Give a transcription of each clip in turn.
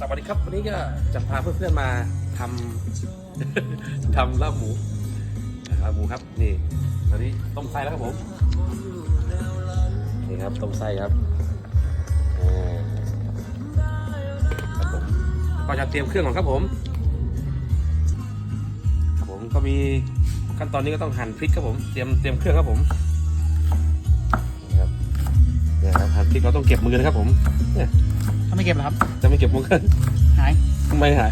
สวัสดีครับ วันนี้ก็จะพาเพื่อนๆมาทำ ทำลาบหมูลาบหมูครับนี่ตอนนี้ต้มไส้แล้วครับผมนี่ครับต้มไส้ครับครับผมก็จะเตรียมเครื่องก่อนครับผมครับผมก็มีขั้นตอนนี้ก็ต้องหั่นพริกครับผมเตรียมเตรียมเครื่องครับผมนี่ครับเนี่ยครับหั่นพริกเราต้องเก็บมือนะครับผมเนี่ย ถ้าไม่เก็บเหรอครับ จะไม่เก็บมือหายไม่หาย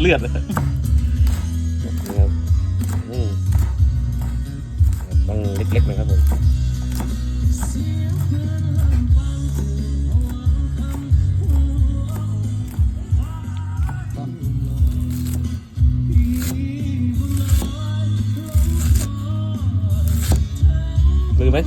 เลือดนะครับอืมต้องเล็กๆนะครับผมมือไหม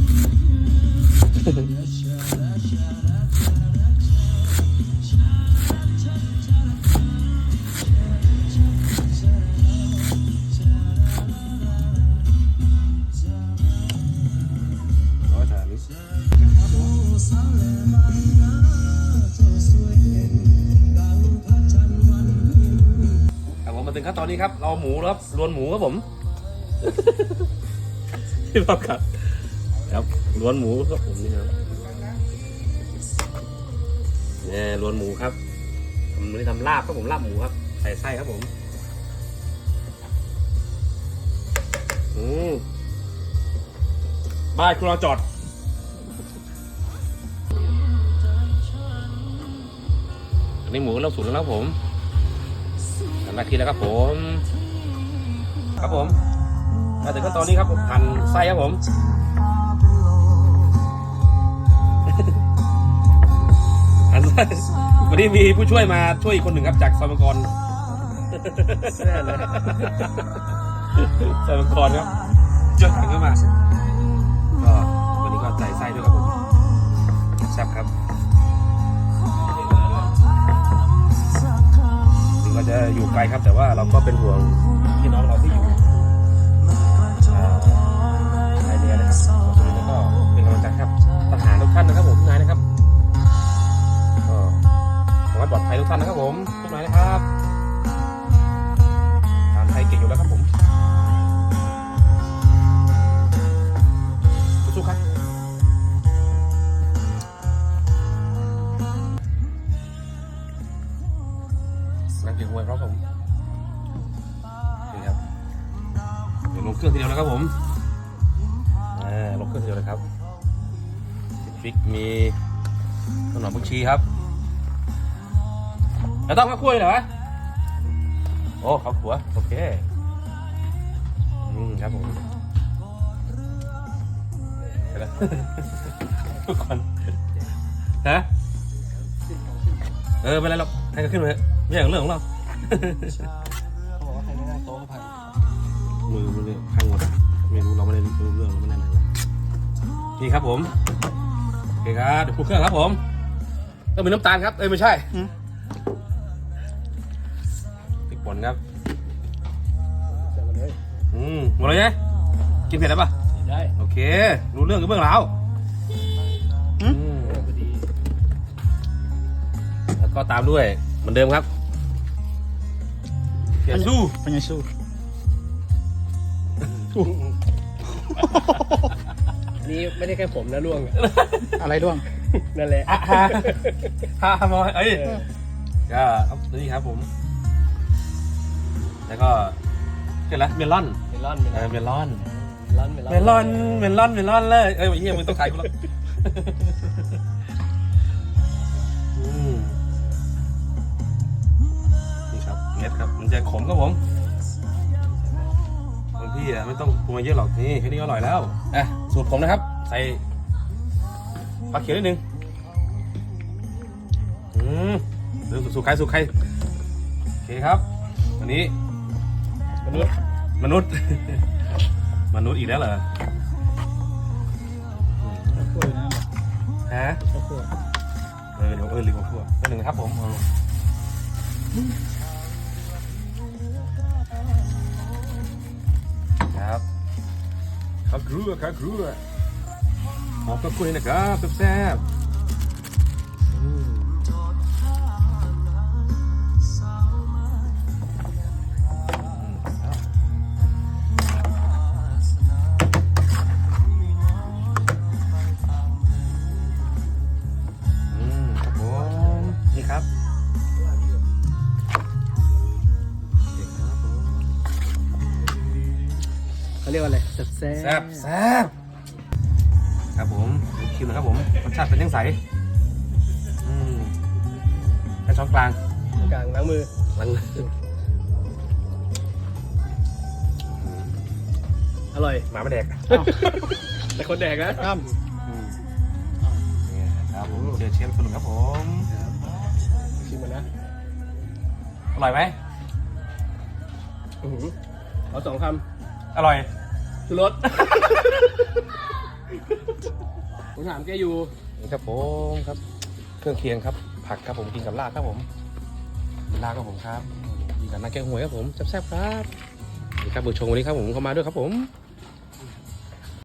ครับตอนนี้ครับเราหมูแล้วครับรวนหมูครับผมพี่พ่อครับครับรวนหมูครับผมนี่ครับเนี่ยรวนหมูครับทำนี่ทำลาบครับผมลาบหมูครับ ใส่ไส้ครับผมอืมบ้านครัวจอดอันนี้หมูเราสุกแล้วครับผม น้าที่แล้วครับผม ครับผมมาถึงขั้นตอนนี้ครับผมหั่นไส้ครับผมหั่นไส้วันนี้มีผู้ช่วยมาช่วยอีกคนหนึ่งครับจากซอยมังกรแน่เลยซอยมังกรครับช่วยกันเข้ามาก็วันนี้ก็ใส่ไส้ด้วยครับผมแซ่บครับ ถึงเราจะอยู่ไกลครับ แต่ว่าเราก็เป็นห่วงพี่น้องเราที่อยู่อ่าชายนะครับแล้วก็เป็นกำลังใจครับทหารทุกท่านนะครับผมทุกนายนะครับก็ขอให้ปลอดภัยทุกท่านนะครับผมทุกนายนะครับทหารไทยเก่งอยู่แล้วครับผม เครื่องทีเดียวแล้วครับผมอ่าลงเครื่องทีเดียวเลยครับมีพริกมีขนมผักชีครับแล้วต้องข้าวคั่วเลยเหรอวะโอ้ข้าวคั่วโอเคอืมครับผมไปแล้วทุกคนฮะเออไม่เป็นไรหรอกให้ก็ขึ้นมาเถอะไม่ใช่เรื่องของเรา มือมันเลยพังหมดอะไม่รู้เราไม่ได้รู้เรื่องเราไม่ได้อะไรเลยนี่ครับผมโอเคครับเดี๋ยวคลุกเครื่องครับผมต้องมีน้ำตาลครับเอ้ยไม่ใช่พริกป่นครับเดี๋ยวมาเลยอืมหมดเลยไงกินเผ็ดแล้วปะได้โอเค รู้เรื่องกับเบื้องหลังอืมพอดีแล้วก็ตามด้วยเหมือนเดิมครับเพียสู้เป็นไงสู้ นี่ไม่ได้แค่ผมนะล่วงอะอะไรด้วง นั่นแหละ อะฮะฮะฮะมอยเอ้ยก็ครับนี่ครับผม แล้วก็เกิดอะไรเมลอนเมลอนเออเมลอน เมลอนเมลอนเมลอนเมลอนเลยเอ้ยไอ้เฮียมึงต้องถ่ายกูแล้วอืมนี่ครับเม็ดครับ มันจะขมครับผมบาง พี่อะไม่ต้องปรุงมาเยอะหรอกนี่แค่นี้ก็อร่อยแล้วอะสูตรผมนะครับ ใส่ผักเขียวนิดนึงอืมเรื่อสูตรใครสูตรใครโอเคครับวันนี้ มนุษย์มนุษย์ มนุษย์อีกแล้วเหรอขั้วอยู่นะฮะข้วยเออเดี๋ยวเออลืมของทั่วตัวหนึ่งนะครับผมเอา ครัวข้าวครัวหอมข้าวคั่วนี่นะครับแซ่บ รียกว่าอะไรแซ่บแซ่แซ่บแซ่บครับผมคิวหนะครับผมรสชาติเป็นยังไงอืมแค่ช้อนกลางกลางล้างมือมันอร่อยหมาไม่แดกแต่คนแดกนะอ้ามอืมเนี่ยครับผมเดี๋ยวเชฟคนหนึ่งครับผมชิมมันนะอร่อยไหมอื้อหือเอาสองคอร่อยำชูรสผมถามแกอยู่ นี่ครับผมครับ เครื่องเคียงครับ ผักครับผมกินกับลาบครับผมลาบครับผมครับกินกับน้ำแกงหวยครับผมแซ่บๆครับนี่ครับบุญชงวันนี้ครับผมเข้ามาด้วยครับผม